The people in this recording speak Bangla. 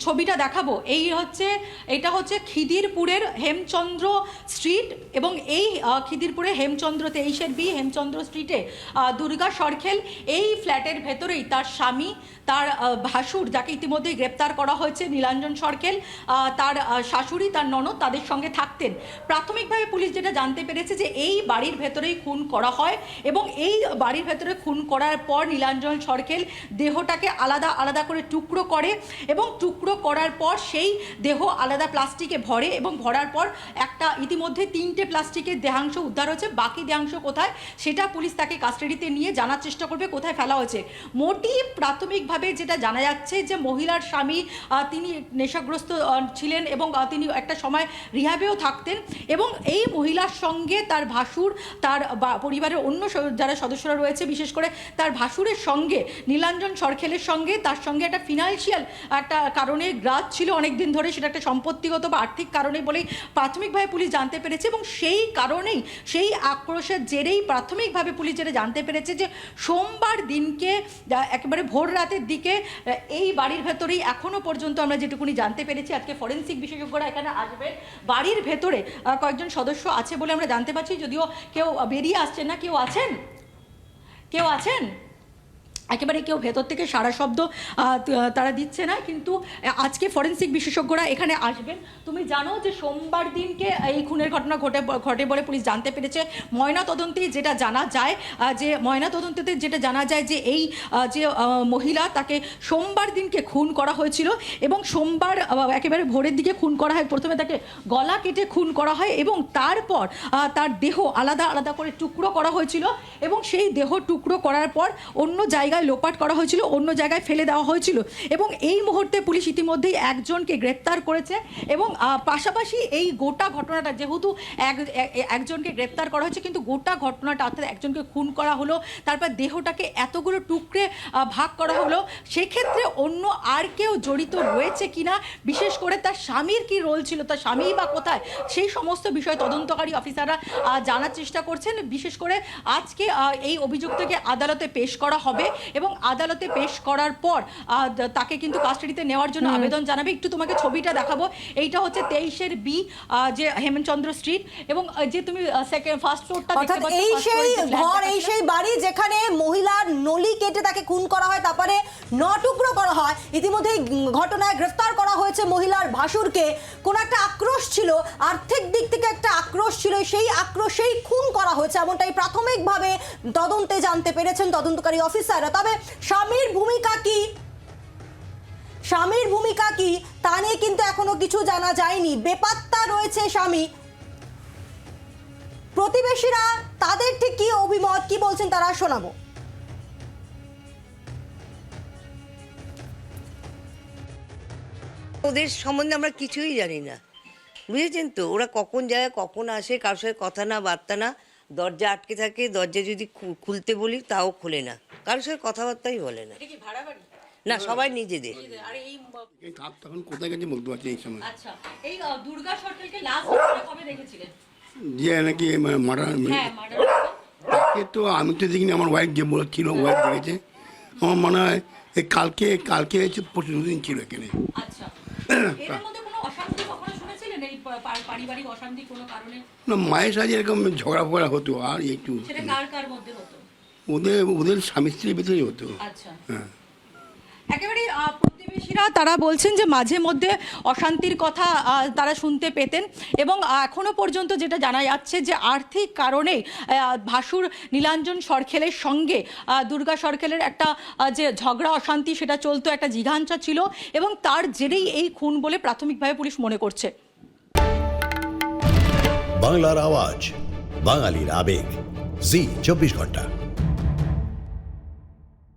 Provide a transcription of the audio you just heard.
ছবিটা দেখাবো এই হচ্ছে এটা হচ্ছে খিদিরপুরের হেমচন্দ্র স্ট্রিট এবং এই খিদিরপুরে হেমচন্দ্র তেইশের বি হেমচন্দ্র স্ট্রিটে দুর্গা সরখেল এই ফ্ল্যাটের ভেতরেই তার স্বামী তার ভাসুর যাকে ইতিমধ্যেই গ্রেপ্তার করা হয়েছে নীলাঞ্জন সরকেল আহ, তার শাশুড়ি তার ননদ তাদের সঙ্গে থাকতেন। প্রাথমিকভাবে পুলিশ যেটা জানতে পেরেছে যে এই বাড়ির ভেতরেই খুন করা হয় এবং এই বাড়ির ভেতরে খুন করার পর নীলাঞ্জন সরকেল দেহটাকে আলাদা আলাদা করে টুকরো করে এবং টুকরো করার পর সেই দেহ আলাদা প্লাস্টিকে ভরে এবং ভরার পর একটা ইতিমধ্যে তিনটে প্লাস্টিকের দেহাংশ উদ্ধার হয়েছে। বাকি দেহাংশ কোথায় সেটা পুলিশ তাকে কাস্টাডিতে নিয়ে জানার চেষ্টা করবে, কোথায় ফেলা হয়েছে। মোটিভ প্রাথমিকভাবে যেটা জানা যাচ্ছে যে মহিলার স্বামী তিনি নেশাগ্রস্ত ছিলেন এবং তিনি একটা সময় রিহাবেও থাকতেন এবং এই মহিলার সঙ্গে তার ভাসুর, তার পরিবারের অন্য যারা সদস্যরা রয়েছে, বিশেষ করে তার ভাসুরের সঙ্গে, নীলাঞ্জন সরখেলের সঙ্গে, তার সঙ্গে একটা ফিনান্সিয়াল একটা কারণে গ্রাজ ছিল অনেক দিন ধরে, সেটা একটা সম্পত্তিগত বা আর্থিক কারণে বলেই প্রাথমিকভাবে পুলিশ জানতে পেরেছে এবং সেই কারণেই, সেই আক্রোশের জেরেই প্রাথমিকভাবে পুলিশ যেটা জানতে পেরেছে যে সোমবার দিনকে একেবারে ভোর রাতের দিকে, এই বাড়ির ভেতরেই এখনও পর্যন্ত আমরা যেটুকুনি জানতে পেরেছি, আজকে ফরেন্সিক বিশেষজ্ঞরা এখানে আসবে বাড়ির ভেতরে কয়েকজন সদস্য আছে বলে আমরা জানতে পারছি, যদিও কেউ বেরিয়ে আসছেন না। কেউ আছেন? কেউ আছেন? একেবারে কেউ ভেতর থেকে সারা শব্দ তারা দিচ্ছে না, কিন্তু আজকে ফরেন্সিক বিশেষজ্ঞরা এখানে আসবেন। তুমি জানো যে সোমবার দিনকে এই খুনের ঘটনা ঘটে ঘটে বলে পুলিশ জানতে পেরেছে। ময়না তদন্তে যেটা জানা যায় যে ময়না তদন্তে যেটা জানা যায় যে এই যে মহিলা তাকে সোমবার দিনকে খুন করা হয়েছিল এবং সোমবার একেবারে ভোরের দিকে খুন করা হয়। প্রথমে তাকে গলা কেটে খুন করা হয় এবং তারপর তার দেহ আলাদা আলাদা করে টুকরো করা হয়েছিল এবং সেই দেহ টুকরো করার পর অন্য জায়গায় লোপাট করা হয়েছিল, অন্য জায়গায় ফেলে দেওয়া হয়েছিল এবং এই মুহূর্তে পুলিশ ইতিমধ্যেই একজনকে গ্রেপ্তার করেছে এবং পাশাপাশি এই গোটা ঘটনাটা যেহেতু এক একজনকে গ্রেপ্তার করা হয়েছে, কিন্তু গোটা ঘটনাটা অর্থাৎ একজনকে খুন করা হলো, তারপর দেহটাকে এতগুলো টুকরে ভাগ করা হলো, সেক্ষেত্রে অন্য আর কেউ জড়িত রয়েছে কিনা, বিশেষ করে তার স্বামীর কি রোল ছিল, তার স্বামী বা কোথায়, সেই সমস্ত বিষয় তদন্তকারী অফিসাররা জানার চেষ্টা করছেন। বিশেষ করে আজকে এই অভিযুক্তকে আদালতে পেশ করা হবে এবং আদালতে পেশ করার পর তাকে কিন্তু কাস্টাডিতে নেওয়ার জন্য আবেদন জানাবে। একটু তোমাকে ছবিটা দেখাবো। এইটা হচ্ছে তেইশের বি যে হেমচন্দ্র স্ট্রিট এবং যে তুমি সেকেন্ড ফার্স্ট ফ্লোরটা অর্থাৎ এই সেই ঘর এই সেই বাড়ি যেখানে মহিলার নলি কেটে তাকে খুন করা হয় তারপরে ন টুকরো করা হয়। ইতিমধ্যে এই ঘটনায় গ্রেফতার করা হয়েছে মহিলার ভাসুরকে। কোন একটা আক্রোশ ছিল, আর্থিক দিক থেকে একটা আক্রোশ ছিল, সেই আক্রোশেই খুন করা হয়েছে, এমনটাই প্রাথমিকভাবে তদন্তে জানতে পেরেছেন তদন্তকারী অফিসাররা। তবে স্বামীর ভূমিকা কি? স্বামীর ভূমিকা কি? তা নিয়ে কিন্তু এখনও কিছু জানা যায়নি। বেপাত্তা রয়েছে স্বামী। প্রতিবেশীরা, তাদের ঠিক কি অভিমত, কি বলছেন তারা শোনাবো। ওদের সম্বন্ধে আমরা কিছুই জানি না। বুঝেছেন তো? ওরা কখন যায় কখন আসে কারোর সাথে কথা না বার্তা না। দরজা আটকে থাকে দরজা যদি খুলতে বলি তাও খোলে না। কারোর সাথে কথাবার্তাই বলে না। না সবাই নিজেদের। তখন কোথায় গেছে বলতে পারছি এই সময়। আচ্ছা এই দুর্গা সরকারকে লাস্ট কবে দেখেছিলেন? যে নাকি মার্ডার হ্যাঁ তাকে তো আমি তো দেখিনি আমার ওয়াইফ যে বলেছিল ওয়াইফ দেখেছে। আমার মনে হয় এই কালকে কালকে হচ্ছে পঁচিশ দিন ছিল এখানে। আচ্ছা। কারণে? না মায়ের সাথে এরকম ঝগড়া ফগড়া হতো আর একটু ওদের ওদের স্বামী স্ত্রীর ভিতরেই হতো। আচ্ছা। হ্যাঁ। একেবারে প্রতিবেশীরা তারা বলছেন যে মাঝে মধ্যে অশান্তির কথা তারা শুনতে পেতেন এবং আহ, এখনও পর্যন্ত যেটা জানা যাচ্ছে যে আর্থিক কারণে ভাসুর নীলাঞ্জন সরখেলের সঙ্গে দুর্গা সরখেলের একটা যে ঝগড়া অশান্তি সেটা চলতো একটা জিঘাঞ্চা ছিল এবং তার জেরেই এই খুন বলে প্রাথমিকভাবে পুলিশ মনে করছে। বাংলার আওয়াজ বাঙালির আবেগ জি চব্বিশ ঘণ্টা।